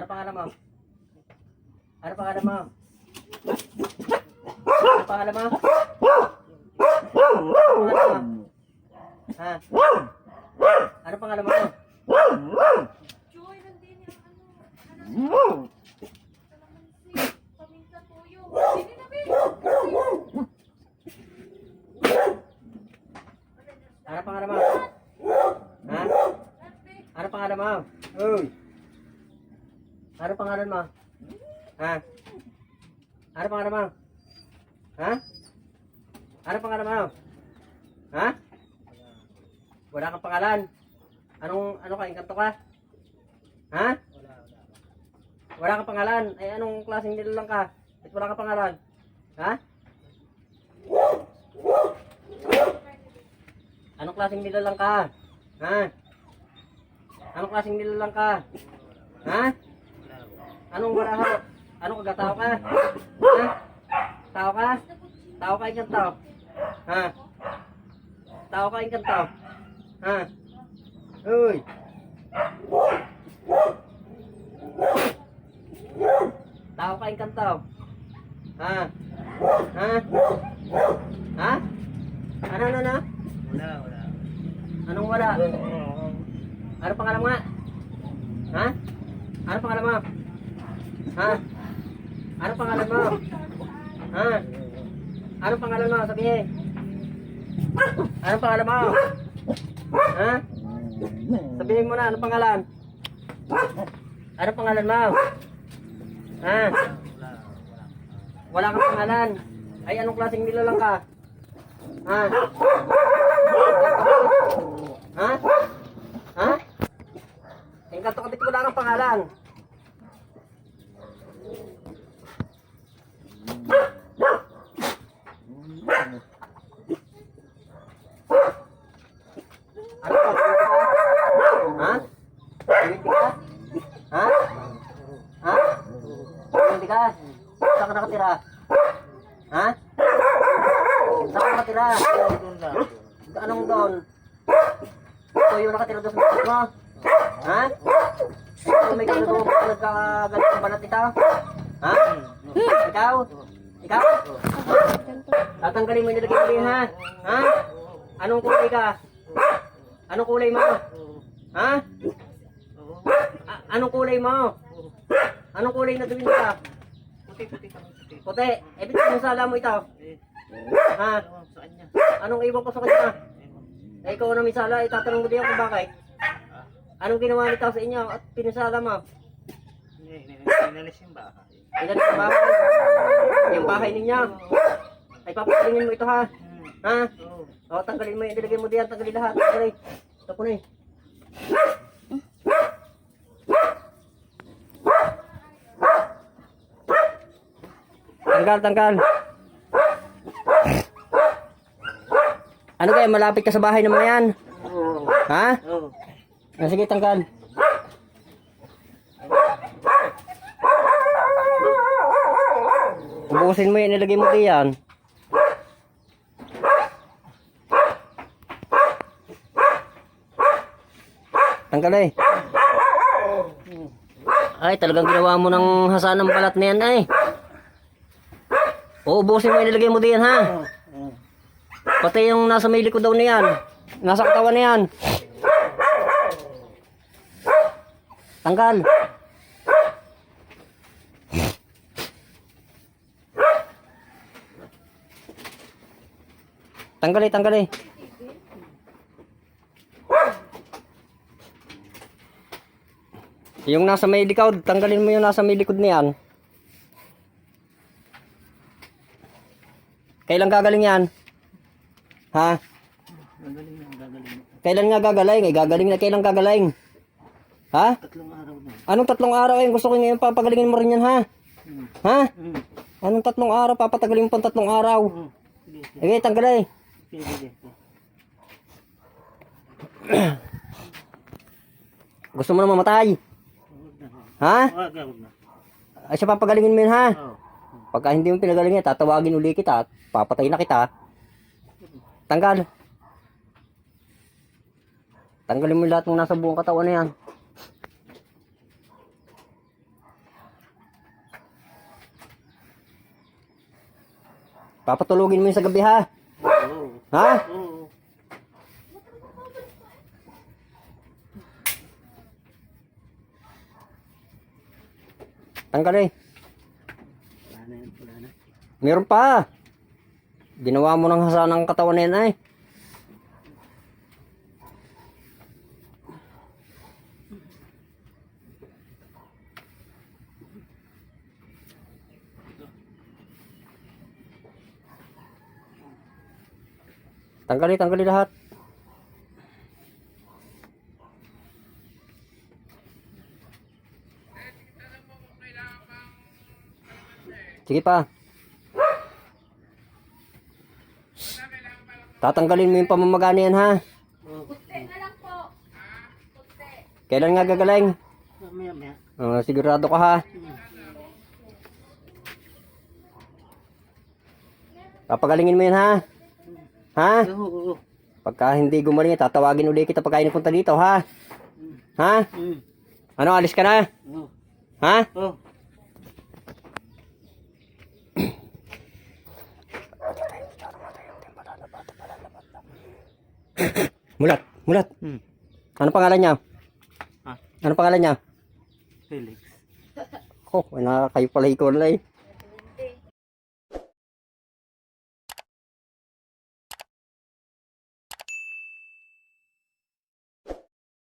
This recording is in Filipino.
Ano pangalan mo? Ano pangalan mo? Ano pangalan mo? Ano mo? Ha? Ano pangalan mo? Joy, nandun yung ano, paminta tuyo. Sini na. Ano pangalan mo? Ha? Ano pangalan mo? Uy! Ano pangalan mo? Ha? Ano pangalan mo? Ha? Ano pangalan mo? Ha? Wala kang pangalan? Anong, ano ka, inkanto ka? Ha? Wala kang pangalan? Ay, anong klaseng nilalang ka? Ba't wala kang pangalan? Ha? Anong klaseng nilalang ka? Ha? Anong klaseng nilalang ka? Ha? Anong wala ho? Anong kagatao ka? Ha? Tao ka? Tao ka ikan tao? Ha? Tao ka ikan tao? Ha? Uy! Tao ka ikan tao? Ha? Ha? Ha? Ano, ano, ano? Wala, wala. Anong wala? Ano pangalan mo nga? Ha? Ano pangalan mo? Ha? Ano pangalan mo? Ha? Ano pangalan mo? Sabihin. Ano pangalan mo? Ha? Sabihin mo na, ano pangalan? Ano pangalan mo? Ha? Wala kang pangalan. Ay, anong klaseng nilalang ka? Ha? Ha? Ha? Engkanto ka dito wala kang pangalan. Ano ka? Ha? Hindi ka? Ha? Ha? Hindi ka? Saan ka nakatira? Ha? Saan ka nakatira? Anong doon? Ito yung nakatira doon sa likod mo? Ha? Ikaw may kalado mo ka nagkagalit ng banat ito? Ha? Ikaw? Ikaw? Tatanggalin mo yung nilagay mo rin, ha? Ha? Anong kulay ka? Anong kulay mo? Ha? A- anong kulay mo? Anong kulay na tuwin ka? Puti. Eh, bitin mo sala mo ito. Ha? Anong iwan ko sa kanya? Eh, ikaw na may sala, itatanong mo din ako kung bakit. Anong ginawa nito sa inyo at pinasala mo? Inalis yung baka. Ilan ang bahay? Yung bahay ninyo. Ay, papalingin mo ito ha. Ha? O, tanggalin mo yung ilagay mo diyan. Tanggalin lahat. Tanggalin. Ito po na eh. Tanggal, tanggal. Ano kaya, malapit ka sa bahay mga yan? Ha? Ah, sige, tanggal. Ubusin mo yan, ilagay mo diyan. Tanggal eh. Ay, talagang ginawa mo ng hasa ng balat na yan ay. Uubusin mo yan, ilagay mo diyan ha. Pati yung nasa may likod daw na yan. Nasa katawan na yan. Tanggal. Tanggal eh, tanggal eh. Yung nasa may likod, tanggalin mo yung nasa may likod niyan. Kailan gagaling yan? Ha? Gagaling na, gagaling na. Kailan nga gagaling? Eh, gagaling na kailan gagaling? Ha? Tatlong araw na. Anong tatlong araw eh? Gusto ko ngayon papagalingin mo rin yan ha? Hmm. Ha? Hmm. Anong tatlong araw? Papatagalin mo pang tatlong araw. Hmm. Sige, sige. Sige, tanggal. Sige, sige. Gusto mo na mamatay? Ha? Ay, siya papagalingin mo yun ha? Oo. Pagka hindi mo pinagalingan, tatawagin uli kita at papatay na kita. Tanggal. Tanggalin mo lahat ng nasa buong katawan na yan. Papatulogin mo yun sa gabi ha. Oh. Ha? Oh. Tanggalin. Eh. Meron pa. Ginawa mo ng hasa ng katawan na yan ay. Tanggali, tanggali lahat. Sige pa. Tatanggalin mo yung pamamagana yan ha. Kailan nga gagaling? Ah, sigurado ka ha. Papagalingin mo yan ha. Ha? Pagka hindi gumaling, tatawagin uli kita pagka punta dito ha. Ha? Mm. Ano, alis ka na? Ha? Oo. Mulat, mulat. Hmm. Ano pangalan niya? Ha? Ano pangalan niya? Felix. Oh, wala kayo pala ikaw na eh.